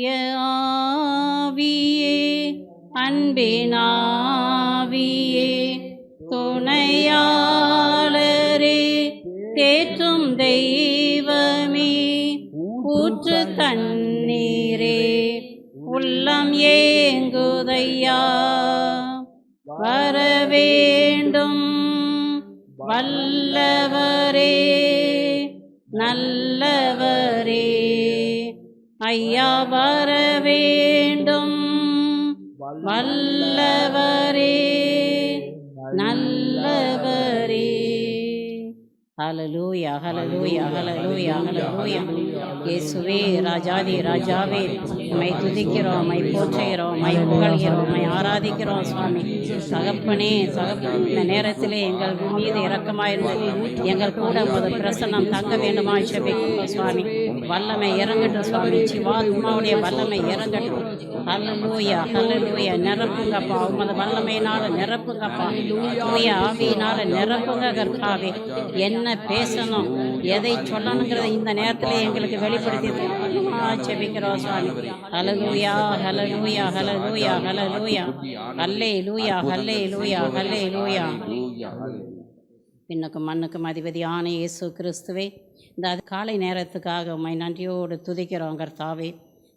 தூய ஆவியே அன்பினாவியே துணையாளரே தேற்றும் தெய்வமே ஊற்று தன் ஹalleluya ஹalleluya ஹalleluya இயேசுவே ராஜாதி ராஜாவே உமை துதிக்கிறோம் மை போற்றுகிறோம் மை புகழ்கிறோம் மை ஆராதிக்கிறோம் சுவாமி. தகப்பனே தகப்பன் இந்த நேரத்திலே எங்கள் மீது இரக்கமாயிருந்து எங்கள் கூட உமது பிரசன்னம் தங்க வேண்டுமா செபிக்கிறோம் சுவாமி. வல்லமை இறங்கட்டும் சுவாமி. சிவாத்மாவுடைய வல்லமை இறங்கட்டும். ஹலலூயா ஹலலூயா நிரப்புங்கப்பா உமது வல்லமையினால நிரப்புங்கப்பா தூய ஆவியினால நிரப்புங்க கர்த்தாவே என்ன பேசணும் எதை சொல்லணுங்கிறத இந்த நேரத்தில் எங்களுக்கு வெளிப்படுத்தி தரணுமா செபிக்கிறோம் சுவாமி hallelujah hallelujah hallelujah hallelujah hallelujah hallelujah லூயா ஹல்லே லூயா பின்னுக்கும் மண்ணுக்கும் அதிபதியான இயேசு கிறிஸ்துவே இந்த அது காலை நேரத்துக்காக உண்மை நன்றியோடு துதிக்கிறோம் கர்த்தாவே.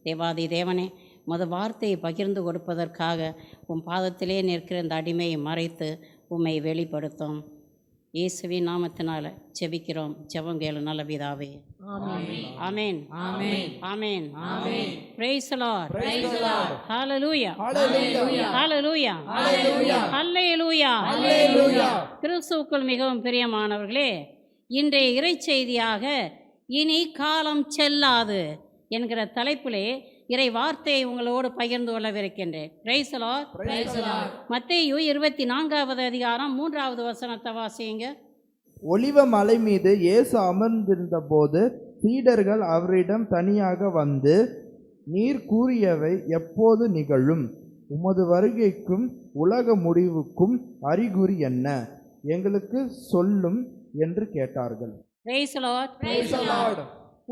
தேவாதி தேவனே முத வார்த்தையை பகிர்ந்து கொடுப்பதற்காக உன் பாதத்திலே நிற்கிற இந்த அடிமையை மறைத்து உம்மை வெளிப்படுத்தும் இயேசுவின் நாமத்தினால ஜெபிக்கிறோம் ஜெபம் கேளு நல்ல பிதாவே ஆமென் Amen. Amen Amen. Price Praise the Lord. Hallelujah. Hallelujah Hallelujah. Hallelujah Hallelujah. கிறிஸ்துவுக்குள் மிகவும் பிரியமானவர்களே இன்றைய இறைச்செய்தியாக இனி காலம் செல்லாது என்கிற தலைப்பிலே இறை வார்த்தையை உங்களோடு பகிர்ந்து கொள்ளவிருக்கின்றேன். மத்தேயு இருபத்தி நான்காவது அதிகாரம் மூன்றாவது வசனத்தை வாசியுங்க. ஒலிவ மலை மீது இயேசு அமர்ந்திருந்த போது சீடர்கள் அவரிடம் தனியாக வந்து நீர் கூறியவை எப்போது நிகழும்? உமது வருகைக்கும் உலக முடிவுக்கும் அறிகுறி என்ன? எங்களுக்கு சொல்லும் என்று கேட்டார்கள்.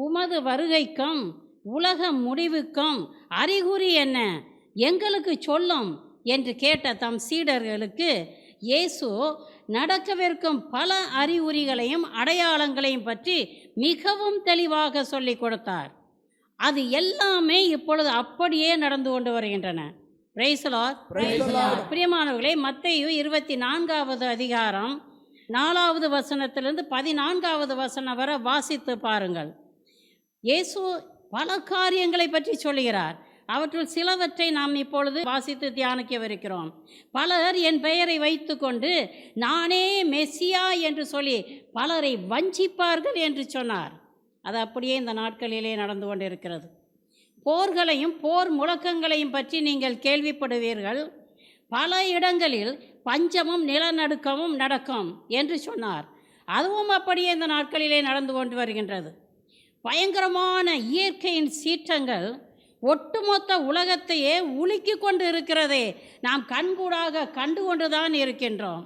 உமது வருகைக்கும் உலக முடிவுக்கும் அறிகுறி என்ன? எங்களுக்கு சொல்லும் என்று கேட்ட தம் சீடர்களுக்கு இயேசு நடக்கவிருக்கும் பல அறிகுறிகளையும் அடையாளங்களையும் பற்றி மிகவும் தெளிவாக சொல்லிக் கொடுத்தார். அது எல்லாமே இப்பொழுது அப்படியே நடந்து கொண்டு வருகின்றன. பிரியமானவர்களே மத்தேயு இருபத்தி நான்காவது அதிகாரம் நாலாவது வசனத்திலிருந்து பதினான்காவது வசனம் வரை வாசித்து பாருங்கள். இயேசு பல காரியங்களை பற்றி சொல்லுகிறார். அவற்றுள் சிலவற்றை நாம் இப்பொழுது வாசித்து தியானிக்கவிருக்கிறோம். பலர் என் பெயரை வைத்துக்கொண்டு நானே மெஸ்ஸியா என்று சொல்லி பலரை வஞ்சிப்பார்கள் என்று சொன்னார். அது அப்படியே இந்த நாட்களிலே நடந்து கொண்டிருக்கிறது. போர்களையும் போர் முழக்கங்களையும் பற்றி நீங்கள் கேள்விப்படுவீர்கள். பல இடங்களில் பஞ்சமும் நிலநடுக்கமும் நடக்கும் என்று சொன்னார். அதுவும் அப்படியே இந்த நாட்களிலே நடந்து கொண்டு வருகின்றது. பயங்கரமான இயற்கையின் சீற்றங்கள் ஒட்டுமொத்த உலகத்தையே உலுக்கி கொண்டு இருக்கிறதே நாம் கண்கூடாக கண்டு கொண்டுதான் இருக்கின்றோம்.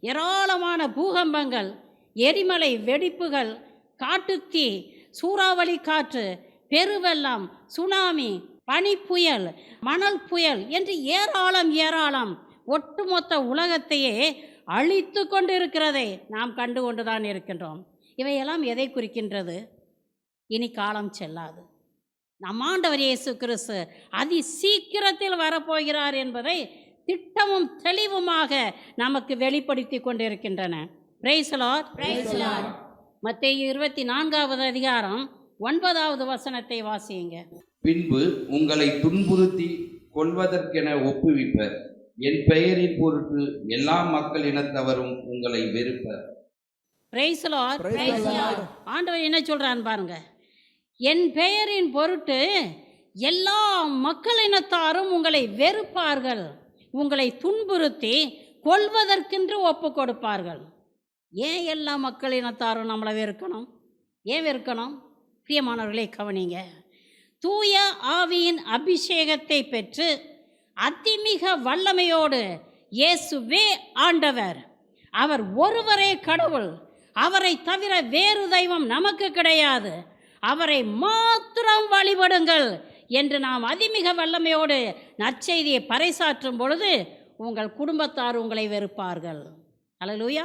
ஏராளமான பூகம்பங்கள் எரிமலை வெடிப்புகள் காட்டுத்தீ சூறாவளி காற்று பெருவெள்ளம் சுனாமி பனிப்புயல் மணல் புயல் என்று ஏராளம் ஏராளம் ஒட்டுமொத்த உலகத்தையே அழித்து கொண்டு இருக்கிறதை நாம் கண்டு கொண்டுதான் இருக்கின்றோம். இவையெல்லாம் எதை குறிக்கின்றது? இனி காலம் செல்லாது. நம் ஆண்டவர் இயேசு கிறிஸ்து அதி சீக்கிரத்தில் வரப்போகிறார் என்பதை திட்டமும் தெளிவுமாக நமக்கு வெளிப்படுத்தி கொண்டிருக்கின்றன. மத்தேயு இருபத்தி நான்காவது அதிகாரம் ஒன்பதாவது வசனத்தை வாசியுங்க. பின்பு உங்களை துன்புறுத்தி கொல்வதற்கென ஒப்புவிப்பர். என் பெயரின் பொருட்டு எல்லா மக்கள் இனத்தவரும் உங்களை வெறுப்பர். ஆண்டவர் என்ன சொல்றான்னு பாருங்க. என் பெயரின் பொருட்டு எல்லா மக்களினத்தாரும் உங்களை வெறுப்பார்கள். உங்களை துன்புறுத்தி கொள்வதற்கென்று ஒப்பு கொடுப்பார்கள். ஏன் எல்லா மக்களினத்தாரும் நம்மளை வெறுக்கணும்? ஏன் வெறுக்கணும்? பிரியமானவர்களே கவனிங்க. தூய ஆவியின் அபிஷேகத்தை பெற்று அதிமிக வல்லமையோடு இயேசுவே ஆண்டவர். அவர் ஒருவரே கடவுள். அவரை தவிர வேறு தெய்வம் நமக்கு கிடையாது. அவரை மாத்திரம் வழிபடுங்கள் என்று நாம் அதிமிக வல்லமையோடு நற்செய்தியை பறைசாற்றும் பொழுது உங்கள் குடும்பத்தார் உங்களை வெறுப்பார்கள். அல்லேலூயா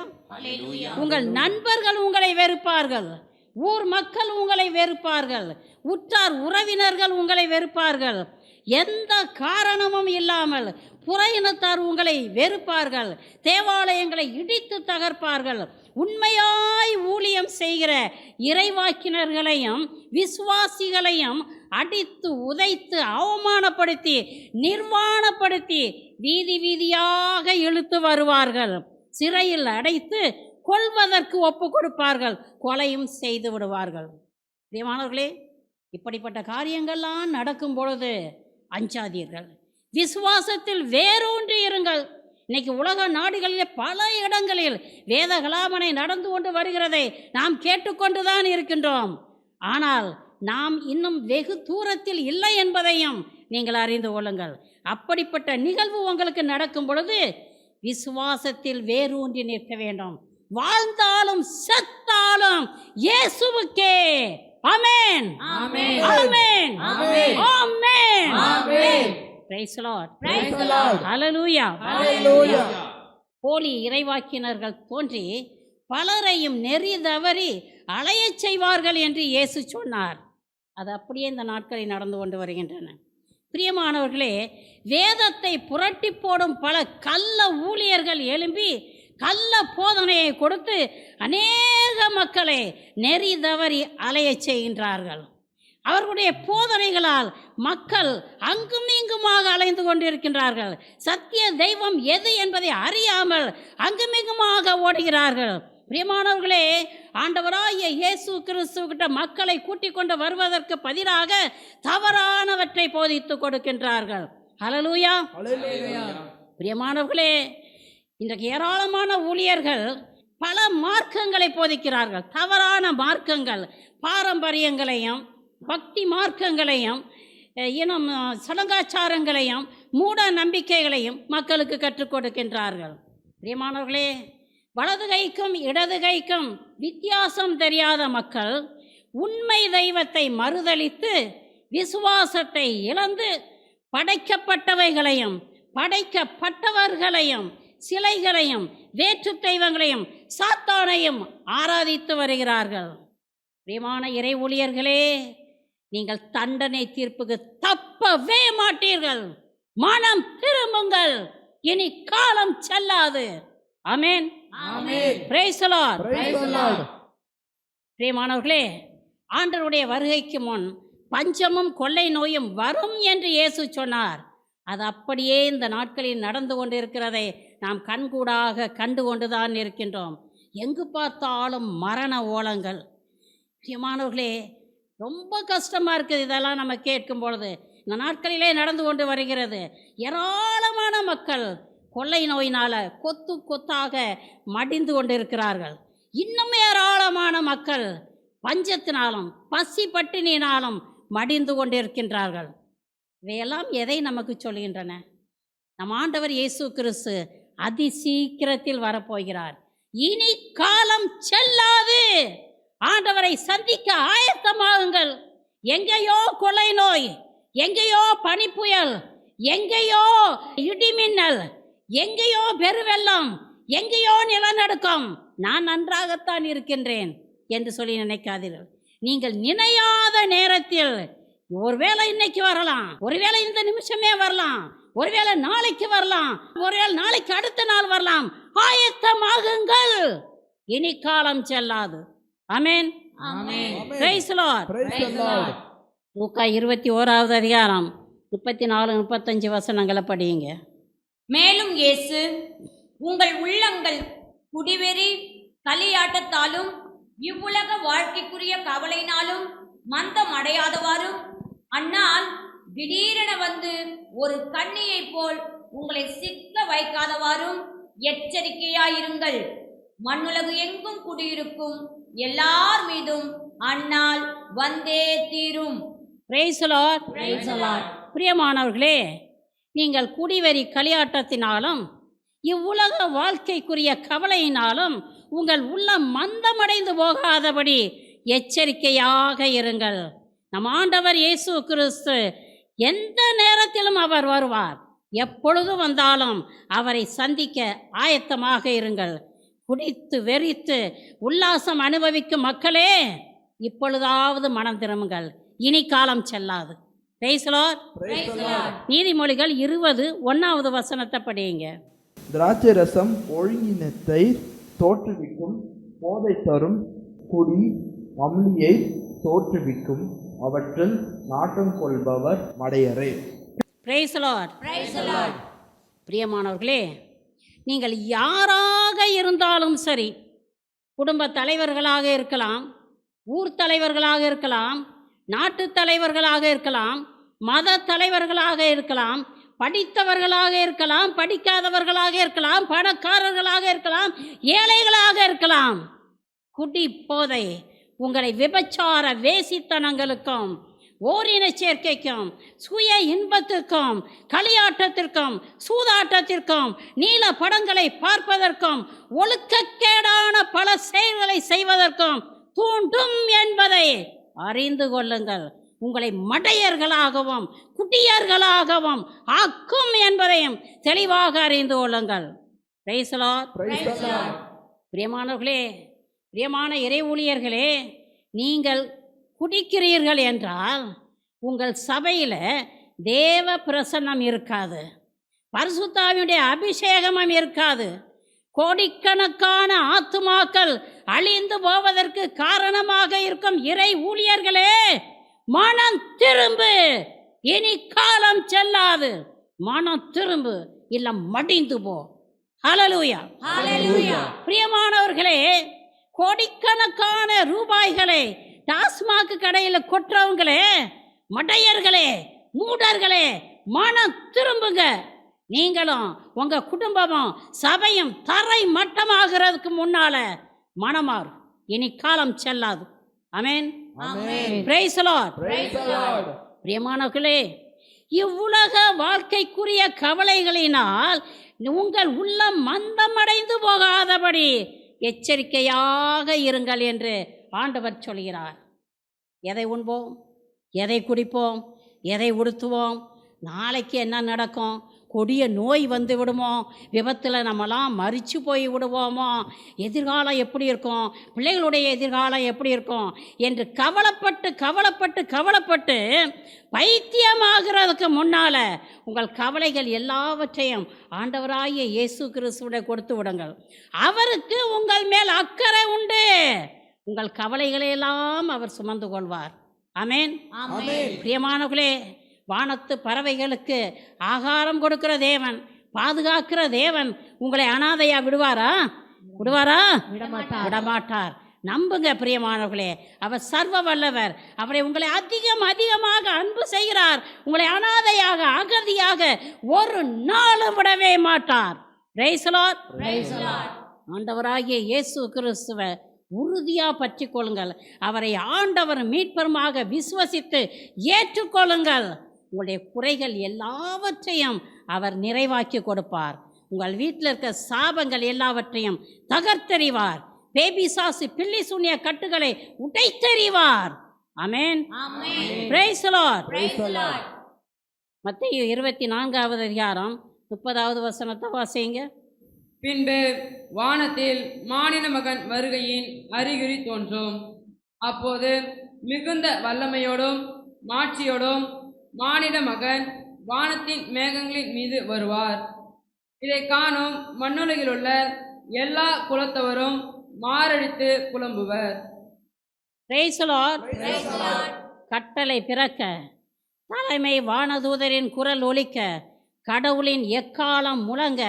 உங்கள் நண்பர்கள் உங்களை வெறுப்பார்கள். ஊர் மக்கள் உங்களை வெறுப்பார்கள். உற்றார் உறவினர்கள் உங்களை வெறுப்பார்கள். எந்த காரணமும் இல்லாமல் புற இனத்தார் உங்களை வெறுப்பார்கள். தேவாலயங்களை இடித்து தகர்ப்பார்கள். உண்மையாய் ஊழியம் செய்கிற இறைவாக்கினர்களையும் விசுவாசிகளையும் அடித்து உதைத்து அவமானப்படுத்தி நிர்வாணப்படுத்தி வீதி வீதியாக இழுத்து வருவார்கள். சிறையில் அடைத்து கொள்வதற்கு ஒப்பு கொடுப்பார்கள். கொலையும் செய்து விடுவார்கள். பிரியமானவர்களே இப்படிப்பட்ட காரியங்கள்லாம் நடக்கும் பொழுது அஞ்சாதீர்கள். விசுவாசத்தில் வேரூன்றி இருங்கள். இன்னைக்கு உலக நாடுகளிலே பல இடங்களில் வேத கலாமனை நடந்து கொண்டு வருகிறதை நாம் கேட்டுக்கொண்டுதான் இருக்கின்றோம். ஆனால் நாம் இன்னும் வெகு தூரத்தில் இல்லை என்பதையும் நீங்கள் அறிந்து கொள்ளுங்கள். அப்படிப்பட்ட நிகழ்வு உங்களுக்கு நடக்கும் பொழுது விசுவாசத்தில் வேரூன்றி நிற்க வேண்டும். வாழ்ந்தாலும் செத்தாலும் இயேசுவுக்கே. ஆமென். ஆமென். ஆமென். ஆமென். ஆமென். Lord. Praise the Lord. Hallelujah. Hallelujah. போலி இறைவாக்கினர்கள் தோன்றி பலரையும் நெறி தவறி அலையச் செய்வார்கள் என்று இயேசு சொன்னார் அது அப்படியே இந்த நாட்களில் நடந்து கொண்டு வருகின்றன பிரியமானவர்களே வேதத்தை புரட்டி போடும் பல கள்ள ஊழியர்கள் எழும்பி கள்ள போதனையை கொடுத்து அநேக மக்களை நெறி தவறி அலையச் செய்கின்றார்கள் அவர்களுடைய போதனைகளால் மக்கள் அங்கும் இங்குமாக அலைந்து கொண்டிருக்கின்றார்கள். சத்திய தெய்வம் எது என்பதை அறியாமல் அங்குமிங்குமாக ஓடுகிறார்கள். பிரியமானவர்களே ஆண்டவராகிய இயேசு கிறிஸ்துவிட்ட மக்களை கூட்டிக் கொண்டு வருவதற்கு பதிலாக தவறானவற்றை போதித்து கொடுக்கின்றார்கள். ஹalleluya. பிரியமானவர்களே இன்றைக்கு ஏராளமான ஊழியர்கள் பல மார்க்கங்களை போதிக்கிறார்கள். தவறான மார்க்கங்கள் பாரம்பரியங்களையும் பக்தி மார்க்கங்களையும் இனம் சடங்காச்சாரங்களையும் மூட நம்பிக்கைகளையும் மக்களுக்கு கற்றுக் கொடுக்கின்றார்கள். பிரியமானவர்களே வலது கைக்கும் இடது கைக்கும் வித்தியாசம் தெரியாத மக்கள் உண்மை தெய்வத்தை மறுதலித்து விசுவாசத்தை இழந்து படைக்கப்பட்டவைகளையும் படைக்கப்பட்டவர்களையும் சிலைகளையும் வேற்று தெய்வங்களையும் சாத்தானையும் ஆராதித்து வருகிறார்கள். பிரியமான இறை ஊழியர்களே நீங்கள் தண்டனை தீர்ப்புக்கு தப்பவே மாட்டீர்கள். மனம் திரும்புங்கள். இனி காலம் செல்லாது. Lord. பிரியமானவர்களே ஆண்டவருடைய வருகைக்கு முன் பஞ்சமும் கொள்ளை நோயும் வரும் என்று இயேசு சொன்னார். அது அப்படியே இந்த நாட்களில் நடந்து கொண்டிருக்கிறதை நாம் கண்கூடாக கண்டு கொண்டுதான் இருக்கின்றோம். எங்கு பார்த்தாலும் மரண ஓலங்கள். பிரியமானவர்களே ரொம்ப கஷ்டமாக இருக்குது இதெல்லாம் நம்ம கேட்கும் பொழுது. இந்த நாட்களிலே நடந்து கொண்டு வருகிறது. ஏராளமான மக்கள் கொள்ளை நோயினால் கொத்து கொத்தாக மடிந்து கொண்டிருக்கிறார்கள். இன்னும் ஏராளமான மக்கள் பஞ்சத்தினாலும் பசி பட்டினியினாலும் மடிந்து கொண்டிருக்கின்றார்கள். இவையெல்லாம் எதை நமக்கு சொல்கின்றன? நம் ஆண்டவர் இயேசு கிறிஸ்து அதி சீக்கிரத்தில் வரப்போகிறார். இனி காலம் செல்லாது. ஆண்டவரை சந்திக்க ஆயத்தமாகுங்கள். எங்கேயோ கொலை நோய் எங்கேயோ பனிப்புயல் எங்கேயோ இடிமின்னல் எங்கேயோ பெருவெள்ளம் எங்கேயோ நிலநடுக்கம். நான் நன்றாகத்தான் இருக்கின்றேன் என்று சொல்லி நினைக்காதீர்கள். நீங்கள் நினையாத நேரத்தில் ஒருவேளை இன்னைக்கு வரலாம் ஒருவேளை இந்த நிமிஷமே வரலாம் ஒருவேளை நாளைக்கு வரலாம் ஒருவேளை நாளைக்கு அடுத்த நாள் வரலாம். ஆயத்தமாகுங்கள். இனி காலம் செல்லாது. ஆமென் ஆமென். Praise the Lord. Praise the Lord. லூக்கா இருபத்தி ஓராவது அதிகாரம் முப்பத்தி நாலு முப்பத்தஞ்சு வசனங்களை படியுங்க மேலும் இயேசு உங்கள் உள்ளங்கள் குடிவெறி களியாட்டத்தாலும் இவ்வுலக வாழ்க்கைக்குரிய கவலையினாலும் மந்தம் அடையாதவாறும் அந்நாள் திடீரென வந்து ஒரு கண்ணியைப் போல் உங்களை சிக்க வைக்காதவாறும் எச்சரிக்கையாயிருங்கள் மண்ணுலகு எங்கும் குடியிருக்கும் எல்லார் மீதும் அந்நாள் வந்தே தீரும். பிரியமானவர்களே நீங்கள் குடிவெறி களியாட்டத்தினாலும் இவ்வுலக வாழ்க்கைக்குரிய கவலையினாலும் உங்கள் உள்ளம் மந்தமடைந்து போகாதபடி எச்சரிக்கையாக இருங்கள். நம் ஆண்டவர் இயேசு கிறிஸ்து எந்த நேரத்திலும் அவர் வருவார். எப்பொழுது வந்தாலும் அவரை சந்திக்க ஆயத்தமாக இருங்கள். குடித்து வெறித்து உல்லாசம் அனுபவிக்கும் மக்களே இப்பொழுதாவது மனம் திரும்புங்கள். இனி காலம் செல்லாது. Praise the Lord. நீதிமொழிகள் இருபது ஒன்றாவது வசனத்தை படியுங்க. திராட்சை ரசம் ஒழுங்கினத்தை தோற்றுவிக்கும் போதை தரும் குடி அம்லியை தோற்றுவிக்கும் அவற்றில் நாட்டம் கொள்பவர் மடையரே. பிரைஸ் லார்ட் பிரியமானவர்களே நீங்கள் யாராக இருந்தாலும் சரி குடும்ப தலைவர்களாக இருக்கலாம் ஊர் தலைவர்களாக இருக்கலாம் நாட்டு தலைவர்களாக இருக்கலாம் மத தலைவர்களாக இருக்கலாம் படித்தவர்களாக இருக்கலாம் படிக்காதவர்களாக இருக்கலாம் பணக்காரர்களாக இருக்கலாம் ஏழைகளாக இருக்கலாம். குடி போதை உங்களை விபச்சார வேசித்தனங்களுக்கும் ஓரின சேர்க்கைக்கும் சுய இன்பத்திற்கும் களியாட்டத்திற்கும் சூதாட்டத்திற்கும் நீல படங்களை பார்ப்பதற்கும் ஒழுக்கக்கேடான பல செயல்களை செய்வதற்கும் தூண்டும் என்பதை அறிந்து கொள்ளுங்கள். உங்களை மடையர்களாகவும் குட்டியர்களாகவும் ஆக்கும் என்பதையும் தெளிவாக அறிந்து கொள்ளுங்கள். பிரியமானவர்களே பிரியமான இறை ஊழியர்களே நீங்கள் குடிக்கிறீர்கள் என்றால் உங்கள் சபையில் தேவ பிரசன்னம் இருக்காது. பரிசுத்தாவியுடைய அபிஷேகமும் இருக்காது. கோடிக்கணக்கான ஆத்துமாக்கள் அழிந்து போவதற்கு காரணமாக இருக்கும் இறை ஊழியர்களே மனம் திரும்பு. இனி காலம் செல்லாது. மனம் திரும்பு. இல்ல மடிந்து போ. ஹalleluya. பிரியமானவர்களே கோடிக்கணக்கான ரூபாய்களை டாஸ்மாக் கடையில் கொட்டுறவங்களே மடையர்களே மூடர்களே மனம் திரும்புங்க. நீங்களும் உங்க குடும்பமும் சபையும் தரை மட்டமாகிறதுக்கு முன்னால மனமாறு. இனி காலம் செல்லாது. அமேன் பிரியமானவர்களே இவ்வுலக வாழ்க்கைக்குரிய கவலைகளினால் உங்கள் உள்ளம் மந்தமடைந்து போகாதபடி எச்சரிக்கையாக இருங்கள் என்று ஆண்டவர் சொல்கிறார் எதை உண்போம்? எதை குடிப்போம்? எதை உடுத்துவோம்? நாளைக்கு என்ன நடக்கும்? கொடிய நோய் வந்து விடுமோ? விபத்தில் நம்மலாம் மறித்து போய் விடுவோமோ? எதிர்காலம் எப்படி இருக்கும்? பிள்ளைகளுடைய எதிர்காலம் எப்படி இருக்கும்? என்று கவலைப்பட்டு கவலைப்பட்டு கவலைப்பட்டு பைத்தியமாகிறதுக்கு முன்னால் உங்கள் கவலைகள் எல்லாவற்றையும் ஆண்டவராகிய இயேசு கிறிஸ்துவிட கொடுத்து விடுங்கள். அவருக்கு உங்கள் மேல் அக்கறை உண்டு. உங்கள் கவலைகளை எல்லாம் அவர் சுமந்து கொள்வார். ஆமென். பிரியமானவர்களே வானத்து பறவைகளுக்கு ஆகாரம் கொடுக்கிற தேவன் பாதுகாக்கிற தேவன் உங்களை அனாதையா விடுவாரா? விடுவாரா? விடமாட்டார். நம்புங்க பிரியமானவர்களே அவர் சர்வ வல்லவர். அவரை உங்களை அதிகம் அதிகமாக அன்பு செய்கிறார். உங்களை அனாதையாக அகதியாக ஒரு நாளும் விடவே மாட்டார். ஆண்டவராகிய இயேசு கிறிஸ்துவ உறுதியாக பற்றி கொள்ளுங்கள் அவரை ஆண்டவர் மீட்பருமாக விசுவசித்து ஏற்றுக்கொள்ளுங்கள். உங்களுடைய குறைகள் எல்லாவற்றையும் அவர் நிறைவாக்கி கொடுப்பார். உங்கள் வீட்டில் இருக்க சாபங்கள் எல்லாவற்றையும் தகர்த்தெறிவார். பேபி சாசு பில்லி சூனிய கட்டுகளை உடைத்தெறிவார். அமேன். மத்தேயு இருபத்தி நான்காவது அதிகாரம் முப்பதாவது வசனத்தை வாசிங்க. பின்பு வானத்தில் மானிட மகன் வருகையின் அறிகுறி தோன்றும். அப்போது மிகுந்த வல்லமையோடும் மாட்சியோடும் மானிட மகன் வானத்தின் மேகங்களின் மீது வருவார். இதை காணும் மண்ணுலகில் உள்ள எல்லா குலத்தவரும் மாரடித்து புலம்புவர். Praise the Lord. கட்டளை பிறக்க தலைமை வானதூதரின் குரல் ஒலிக்க கடவுளின் எக்காலம் முழங்க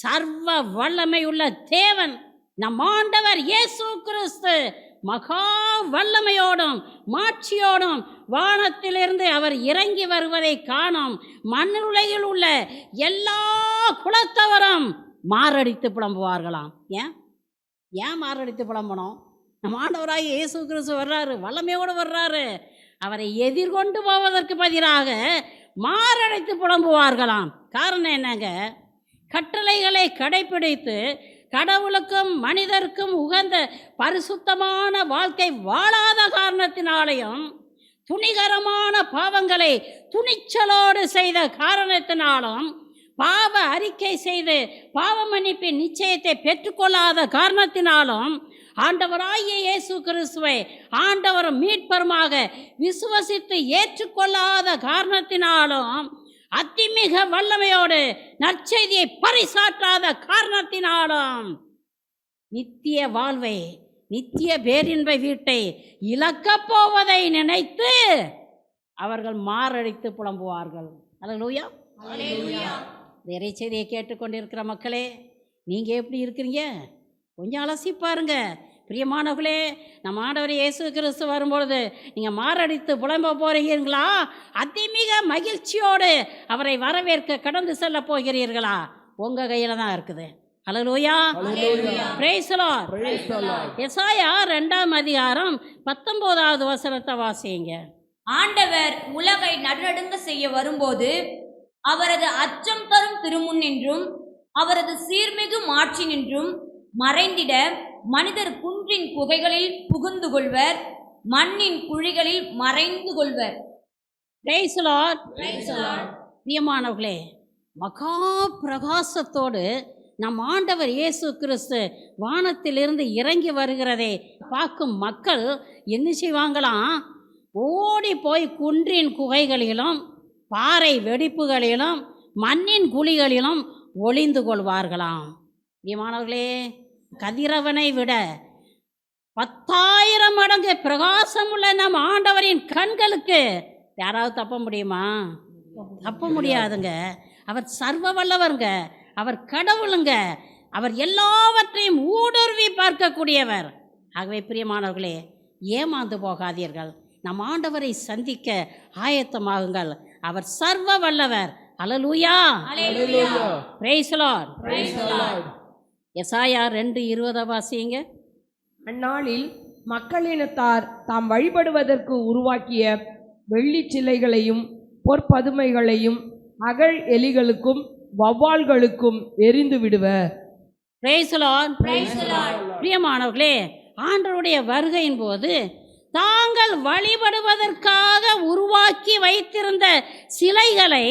சர்வ வல்லமை உள்ள தேவன் நம் ஆண்டவர் இயேசு கிறிஸ்து. மகா வல்லமையோடும் மாட்சியோடும் வானத்திலிருந்து அவர் இறங்கி வருவதை காணும். மண்ணுலகில் உள்ள எல்லா குலத்தவரும் மாரடித்து புலம்புவார்களாம். ஏன்? ஏன் மாரடித்து புலம்பணும்? நம்ம ஆண்டவராக இயேசு கிறிஸ்து வர்றாரு வல்லமையோடு வர்றாரு. அவரை எதிர்கொண்டு போவதற்கு பதிலாக மாரடைத்து புலம்புவார்களாம். காரணம் என்னங்க? கட்டளைகளை கடைபிடித்து கடவுளுக்கும் மனிதருக்கும் உகந்த பரிசுத்தமான வாழ்க்கை வாழாத காரணத்தினாலையும் துணிகரமான பாவங்களை துணிச்சலோடு செய்த காரணத்தினாலும் பாவ அறிக்கை செய்து பாவ மன்னிப்பின் நிச்சயத்தை பெற்றுக்கொள்ளாத காரணத்தினாலும் ஆண்டவராகிய இயேசு கிறிஸ்துவை ஆண்டவர் மீட்பருமாக விசுவசித்து ஏற்றுக்கொள்ளாத காரணத்தினாலும் அதிமிக வல்லமையோடு நற்செய்தியை பரிசாற்றாத காரணத்தினாலும் நித்திய வாழ்வை நித்திய பேரின்ப வீட்டை இழக்கப் போவதை நினைத்து அவர்கள் மாரடித்து புலம்புவார்கள். அல்லேலூயா நிறைய செய்தியை கேட்டுக்கொண்டிருக்கிற மக்களே நீங்கள் எப்படி இருக்கிறீங்க? கொஞ்சம் அலசி பாருங்க பிரியமானவர்களே நம்ம ஆண்டவர் இயேசு கிறிஸ்து வரும்பொழுது நீங்கள் மாரடித்து புலம்ப போகிறீர்களா? அதிமிக மகிழ்ச்சியோடு அவரை வரவேற்க கடந்து செல்ல போகிறீர்களா? உங்கள் கையில் தான் இருக்குது. Lord. எசாயா ரெண்டாம் அதிகாரம் பத்தொம்போதாவது வசனத்தை வாசிங்க. ஆண்டவர் உலகை நடுநடுங்க செய்ய வரும்போது அவரது அச்சம் தரும் திருமுன் நின்றும் அவரது சீர்மிகு மாட்சி நின்றும் மறைந்திட மனிதர் குன்றின் குகைகளில் புகுந்து கொள்வர் மண்ணின் குழிகளில் மறைந்து கொள்வர். பிரியமானவர்களே மகா பிரகாசத்தோடு நம் ஆண்டவர் இயேசு கிறிஸ்து வானத்திலிருந்து இறங்கி வருகிறதை பார்க்கும் மக்கள் என்ன செய்வாங்களாம்? ஓடி போய் குன்றின் குகைகளிலும் பாறை வெடிப்புகளிலும் மண்ணின் குழிகளிலும் ஒளிந்து கொள்வார்களாம். பிரியமானவர்களே கதிரவனை விட பத்தாயிரம் மடங்கு பிரகாசமுள்ள நம் ஆண்டவரின் கண்களுக்கு யாராவது தப்ப முடியுமா? தப்ப முடியாதுங்க. அவர் சர்வ வல்லவருங்க அவர் கடவுளுங்க. அவர் எல்லாவற்றையும் ஊடுருவி பார்க்கக்கூடியவர். ஆகவே பிரியமானவர்களே ஏமாந்து போகாதீர்கள். நம் ஆண்டவரை சந்திக்க ஆயத்தமாகுங்கள். அவர் சர்வ வல்லவர் அலலூயா Hallelujah. Price Lord Praise the Lord. எசாயா ரெண்டு இருபதை வாசிங்க. அந்நாளில் மக்களினத்தார் தாம் வழிபடுவதற்கு உருவாக்கிய வெள்ளிச் சிலைகளையும் பொற்பதுமைகளையும் அகழ் எலிகளுக்கும் வௌவால்களுக்கும் எரிந்து விடுவர். பிரைஸ் லார்ட் பிரியமானவர்களே ஆண்டவருடைய வருகையின் போது தாங்கள் வழிபடுவதற்காக உருவாக்கி வைத்திருந்த சிலைகளை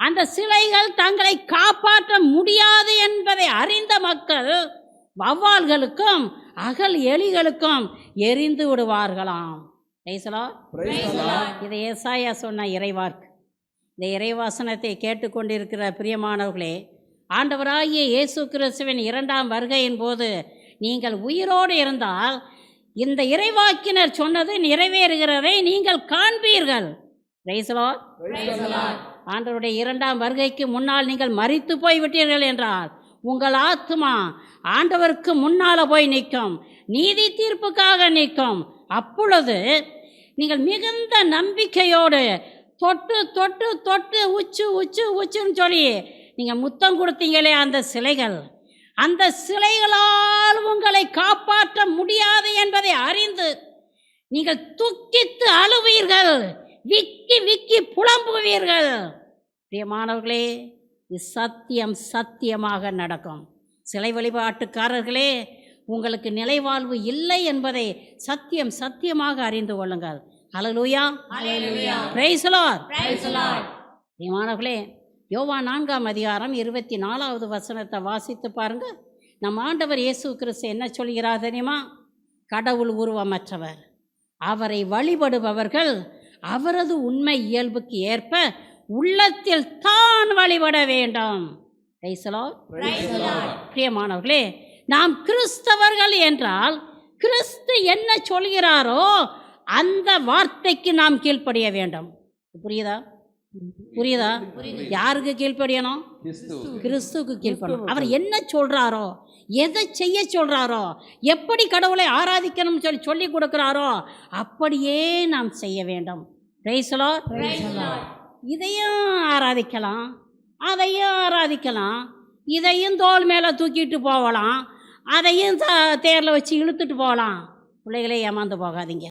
அந்த சிலைகள் தங்களை காப்பாற்ற முடியாது என்பதை அறிந்த மக்கள் வௌவால்களுக்கும் அகல் எலிகளுக்கும் எரிந்து விடுவார்களாம். இதை ஏசாயா சொன்ன இறைவாக்கு. இந்த இறைவாசனத்தை கேட்டுக்கொண்டிருக்கிற பிரியமானவர்களே ஆண்டவராகிய இயேசு கிறிஸ்துவின் இரண்டாம் வருகையின் போது நீங்கள் உயிரோடு இருந்தால் இந்த இறைவாக்கினர் சொன்னது நிறைவேறுகிறதை நீங்கள் காண்பீர்கள். ஆண்டவருடைய இரண்டாம் வருகைக்கு முன்னால் நீங்கள் மறித்து போய் விட்டீர்கள் என்றால் உங்கள் ஆத்மா ஆண்டவருக்கு முன்னால் போய் நிற்கும். நீதி தீர்ப்புக்காக நிற்கும். அப்பொழுது நீங்கள் மிகுந்த நம்பிக்கையோடு தொட்டு தொட்டு தொட்டு உச்சு உச்சு உச்சுன்னு சொல்லி நீங்கள் முத்தம் கொடுத்தீங்களே அந்த சிலைகள். அந்த சிலைகளால் உங்களை காப்பாற்ற முடியாது என்பதை அறிந்து நீங்கள் துக்கித்து அழுவீர்கள். விக்கி விக்கி புலம்புவீர்கள். பிரியமானவர்களே மாணவர்களே சத்தியம் சத்தியமாக நடக்கும். சிலை வழிபாட்டுக்காரர்களே உங்களுக்கு நிலைவாழ்வு இல்லை என்பதை சத்தியம் சத்தியமாக அறிந்து கொள்ளுங்கள். லார்ட் பிரியமானவர்களே யோவா நான்காம் அதிகாரம் இருபத்தி நாலாவது வசனத்தை வாசித்து பாருங்க. நம் ஆண்டவர் இயேசு கிறிஸ்து என்ன சொல்கிறார் தெரியுமா? கடவுள் உருவமற்றவர். அவரை வழிபடுபவர்கள் அவரது உண்மை இயல்புக்கு ஏற்ப உள்ளத்தில் தான் வழிபட வேண்டும். பிரியமானவர்களே நாம் கிறிஸ்தவர்கள் என்றால் கிறிஸ்து என்ன சொல்கிறாரோ அந்த வார்த்தைக்கு நாம் கீழ்ப்படிய வேண்டும். புரியுதா? புரியுதா? யாருக்கு கீழ்ப்படியணும்? கிறிஸ்து கிறிஸ்துவுக்கு கீழ்ப்படணும். அவர் என்ன சொல்றாரோ எதை செய்ய சொல்றாரோ எப்படி கடவுளை ஆராதிக்கணும்னு சொல்லி சொல்லி கொடுக்குறாரோ அப்படியே நாம் செய்ய வேண்டும். பிரைஸ்லோ இதையும் ஆராதிக்கலாம்? அதையும் ஆராதிக்கலாம்? இதையும் தோல் மேலே தூக்கிட்டு போகலாம். அதையும் தேரில் வச்சு இழுத்துட்டு போகலாம். பிள்ளைகளே ஏமாந்து போகாதீங்க.